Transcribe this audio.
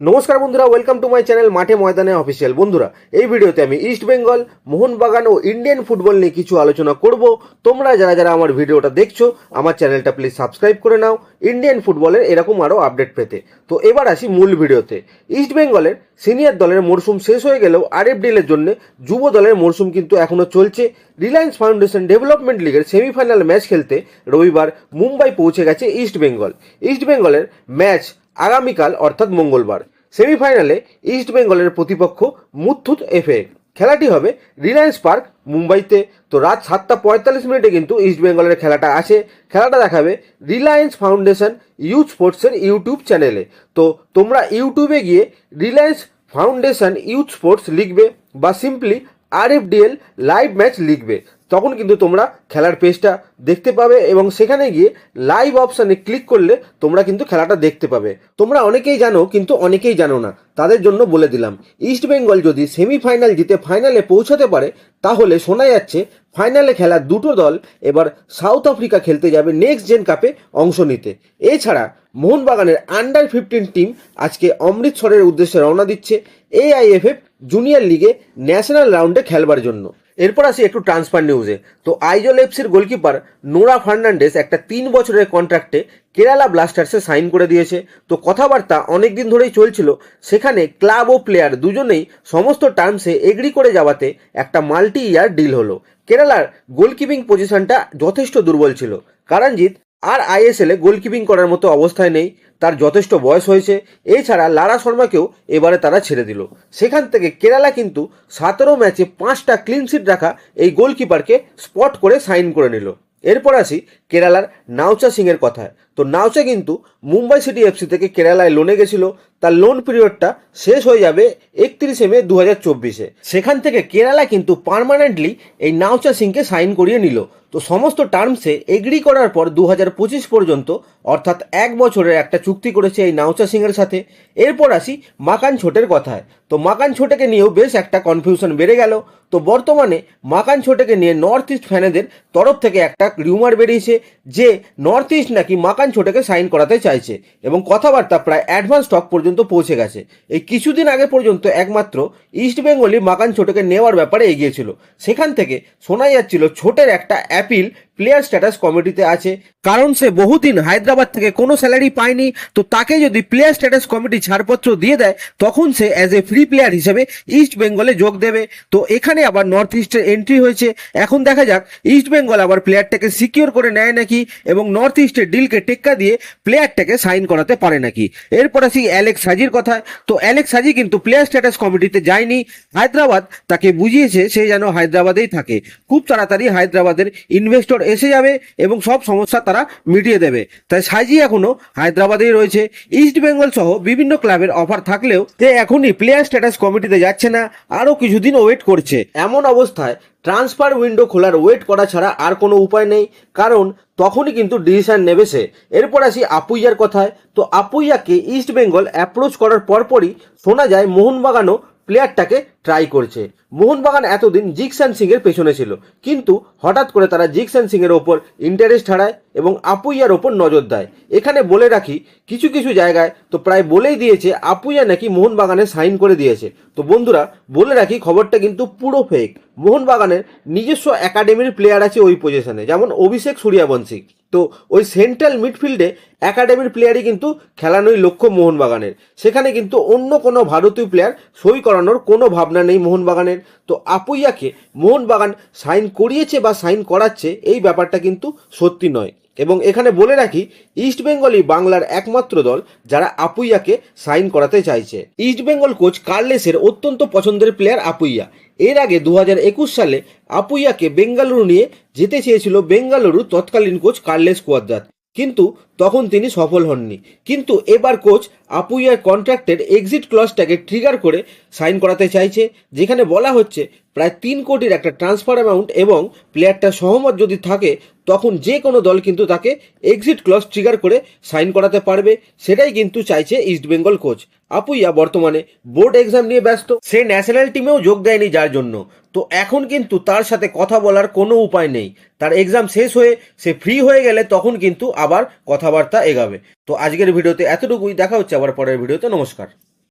নমস্কার বন্ধুরা welcome to my channel মাঠে ময়দানে অফিসিয়াল বন্ধুরা, এই ভিডিওতে আমি ইস্ট বেঙ্গল মোহনবাগান ও ইন্ডিয়ান ফুটবল নিয়ে কিছু আলোচনা করব। তোমরা যারা যারা আমার ভিডিওটা দেখছ, আমার চ্যানেলটা প্লিজ সাবস্ক্রাইব করে নাও ইন্ডিয়ান ফুটবলের এরকম আরও আপডেট পেতে। তো এবার আসি মূল ভিডিওতে। ইস্ট বেঙ্গলের সিনিয়র দলের মরশুম শেষ হয়ে গেলেও আরএফডিএলের জন্য যুব দলের মরশুম কিন্তু এখনও চলছে। রিলায়েন্স ফাউন্ডেশন ডেভেলপমেন্ট লিগের সেমিফাইনাল ম্যাচ খেলতে রবিবার মুম্বাই পৌঁছে গেছে ইস্ট বেঙ্গল ইস্ট বেঙ্গলের ম্যাচ আগামীকাল, অর্থাৎ মঙ্গলবার, সেমিফাইনালে ইস্ট বেঙ্গলের প্রতিপক্ষ মুথুত এফএ খেলাটি হবে রিলায়েন্স পার্ক, মুম্বাইতে। তো রাত সাতটা পঁয়তাল্লিশ মিনিটে কিন্তু ইস্ট বেঙ্গলের খেলাটা আছে খেলাটা দেখাবে রিলায়েন্স ফাউন্ডেশন ইউথ স্পোর্টসের ইউটিউব চ্যানেলে। তো তোমরা ইউটিউবে গিয়ে রিলায়েন্স ফাউন্ডেশন ইউথ স্পোর্টস লিখবে বা সিম্পলি আরএফডিএল লাইভ ম্যাচ লিখবে। তখন কিন্তু তোমরা খেলার পেজটা দেখতে পাবে এবং সেখানে গিয়ে লাইভ অপশানে ক্লিক করলে তোমরা কিন্তু খেলাটা দেখতে পাবে। তোমরা অনেকেই জানো, কিন্তু অনেকেই জানো না। তাদের জন্য বলে দিলাম ইস্ট বেঙ্গল যদি সেমিফাইনাল জিতে ফাইনালে পৌঁছাতে পারে, তাহলে শোনা যাচ্ছে ফাইনালে খেলা দুটো দল এবার সাউথ আফ্রিকা খেলতে যাবে নেক্সট জেন কাপে অংশ নিতে। এছাড়া মোহনবাগানের আন্ডার ফিফটিন টিম আজকে অমৃতসরের উদ্দেশ্যে রওনা দিচ্ছে এআইএফএফ জুনিয়র লিগে ন্যাশনাল রাউন্ডে খেলবার জন্য। এরপর আসি একটু ট্রান্সফার নিউজে তো আইজল এফসির গোলকিপার নোরা ফার্নান্ডেস একটা তিন বছরের কন্ট্রাক্টে কেরালা ব্লাস্টার্সে সাইন করে দিয়েছে। তো কথাবার্তা অনেক দিন ধরেই চলছিল। সেখানে ক্লাব ও প্লেয়ার দুজনেই সমস্ত টার্মসে এগ্রি করে যাওয়াতে একটা মাল্টি ইয়ার ডিল হলো। কেরালার গোলকিপিং পজিশনটা যথেষ্ট দুর্বল ছিল। কারণজিৎ আর আইএসএলে গোলকিপিং করার মতো অবস্থায় নেই। তার যথেষ্ট বয়স হয়েছে। এছাড়া লারা শর্মাকেও এবারে তারা ছেড়ে দিল। সেখান থেকে কেরালা কিন্তু সতেরো ম্যাচে পাঁচটা ক্লিনশিট রাখা এই গোলকিপারকে স্পট করে সাইন করে নিল। এরপর আসি কেরালার নাওচা সিংয়ের কথায়। তো নাওচা কিন্তু মুম্বাই সিটি এফসি থেকে কেরালায় লোনে গেছিল। তার লোন পিরিয়ডটা শেষ হয়ে যাবে একত্রিশে মে দু হাজার চব্বিশে। সেখান থেকে কেরালা কিন্তু পারমানেন্টলি এই নাওচা সিংকে সাইন করিয়ে নিল। তো সমস্ত টার্মসে এগ্রি করার পর দু হাজার পঁচিশ পর্যন্ত, অর্থাৎ এক বছরের একটা চুক্তি করেছে এই নাওচা সিংয়ের সাথে। এরপর আসি মাকান ছোটের কথায়। তো মাকান ছোটেকে নিয়েও বেশ একটা কনফিউশন বেড়ে গেল। তো বর্তমানে মাকান ছোটেকে নিয়ে নর্থ ইস্ট ফ্যানেদের তরফ থেকে একটা রিউমার বেরিয়েছে যে নর্থ ইস্ট নাকি মাকান ছোটেকে সাইন করাতে চাইছে এবং কথাবার্তা প্রায় অ্যাডভান্স স্টক পর্যন্ত পৌঁছে গেছে। এই কিছুদিন আগে পর্যন্ত একমাত্র ইস্ট বেঙ্গলই মাকান ছোটকে নেওয়ার ব্যাপারে এগিয়েছিল। সেখান থেকে শোনা যাচ্ছিল ছোটের একটা অ্যাপিল প্লেয়ার স্ট্যাটাস কমিটিতে আছে। কারণ সে বহুদিন হায়দ্রাবাদ থেকে কোনো স্যালারি পায়নি, তো তাকে যদি প্লেয়ার স্ট্যাটাস কমিটি ছাড়পত্র দিয়ে দেয়, তখন সে অ্যাজ এ ফ্রি প্লেয়ার হিসেবে ইস্ট বেঙ্গলে যোগ দেবে। তো এখানে আবার নর্থ ইস্টের এন্ট্রি হয়েছে। এখন দেখা যাক ইস্ট বেঙ্গল আবার প্লেয়ারটাকে সিকিওর করে নেয় নাকি, এবং নর্থ ইস্টের ডিলকে টেক্কা দিয়ে প্লেয়ারটাকে সাইন করাতে পারে নাকি। এরপর আসি অ্যালেক্স সাজির কথায়। তো অ্যালেক্স সাজি কিন্তু প্লেয়ার স্ট্যাটাস কমিটিতে যায়নি। হায়দ্রাবাদ তাকে বুঝিয়েছে, সে যেন হায়দ্রাবাদেই থাকে। খুব তাড়াতাড়ি হায়দ্রাবাদের ইনভেস্টর এসে যাবে এবং সব সমস্যা তারা মিটিয়ে দেবে। তাই সাজি এখনও হায়দ্রাবাদেই রয়েছে। ইস্ট বেঙ্গল সহ বিভিন্ন ক্লাবের অফার থাকলেও যে এখনই প্লেয়ার স্ট্যাটাস কমিটিতে যাচ্ছে না, আরও কিছুদিন ওয়েট করছে। এমন অবস্থায় ট্রান্সফার উইন্ডো খোলার ওয়েট করা ছাড়া আর কোনো উপায় নেই, কারণ তখনই কিন্তু ডিসিশন নেবে সে। এরপর আসি আপুইয়ার কথায়। তো আপুইয়াকে ইস্ট বেঙ্গল অ্যাপ্রোচ করার পরপরই শোনা যায় মোহনবাগানও প্লেয়ারটাকে ট্রাই করছে। মোহনবাগান এতদিন জিকসান সিংয়ের পেছনে ছিল। কিন্তু হঠাৎ করে তারা জিকসান সিংয়ের ওপর ইন্টারেস্ট হারায় এবং আপুইয়ার ওপর নজর দেয়। এখানে বলে রাখি, কিছু কিছু জায়গায় তো প্রায় বলেই দিয়েছে, আপুইয়া নাকি মোহনবাগানে সাইন করে দিয়েছে। তো বন্ধুরা, বলে রাখি, খবরটা কিন্তু পুরো ফেক মোহনবাগানের নিজস্ব একাডেমির প্লেয়ার আছে ওই পজিশনে যেমন অভিষেক সূর্যবংশী। তো ওই সেন্ট্রাল মিডফিল্ডে একাডেমির প্লেয়ারই কিন্তু খেলানোই লক্ষ্য মোহনবাগানের। সেখানে কিন্তু অন্য কোনো ভারতীয় প্লেয়ার সই করানোর কোনো ভাবনা নেই মোহনবাগানের। তো আপুইয়াকে মোহনবাগান সাইন করিয়েছে বা সাইন করাচ্ছে, এই ব্যাপারটা কিন্তু সত্যি নয়। এবং এখানে বলে রাখি, ইস্ট বেঙ্গলই বাংলার একমাত্র দল যারা আপুইয়াকে সাইন করাতে চাইছে। ইস্ট বেঙ্গল কোচ কার্লেসের অত্যন্ত পছন্দের প্লেয়ার আপুইয়া। এর আগে দু হাজার একুশ সালে আপুইয়াকে বেঙ্গালুরু নিয়ে যেতে চেয়েছিল বেঙ্গালুরু তৎকালীন কোচ কার্লেস কুয়াদ্রাত। কিন্তু তখন তিনি সফল হননি। কিন্তু এবার কোচ আপুইয়ার কন্ট্রাক্টের এক্সিট ক্লসটাকে ট্রিগার করে সাইন করাতে চাইছে, যেখানে বলা হচ্ছে, প্রায় তিন কোটির একটা ট্রান্সফার অ্যামাউন্ট এবং প্লেয়ারটা সহমত যদি থাকে তখন যে কোনো দল কিন্তু তাকে এক্সিট ক্লজ ট্রিগার করে সাইন করাতে পারবে। সেটাই কিন্তু চাইছে ইস্টবেঙ্গল কোচ আপুইয়া বর্তমানে বোর্ড এক্সাম নিয়ে ব্যস্ত। সে ন্যাশনাল টিমেও যোগ দেয়নি যার জন্য। তো এখন কিন্তু তার সাথে কথা বলার কোনো উপায় নেই। তার এক্সাম শেষ হয়ে সে ফ্রি হয়ে গেলে তখন কিন্তু আবার কথাবার্তা এগাবে। তো আজকের ভিডিওতে এতটুকুই। দেখা হচ্ছে আবার পরের ভিডিওতে। নমস্কার।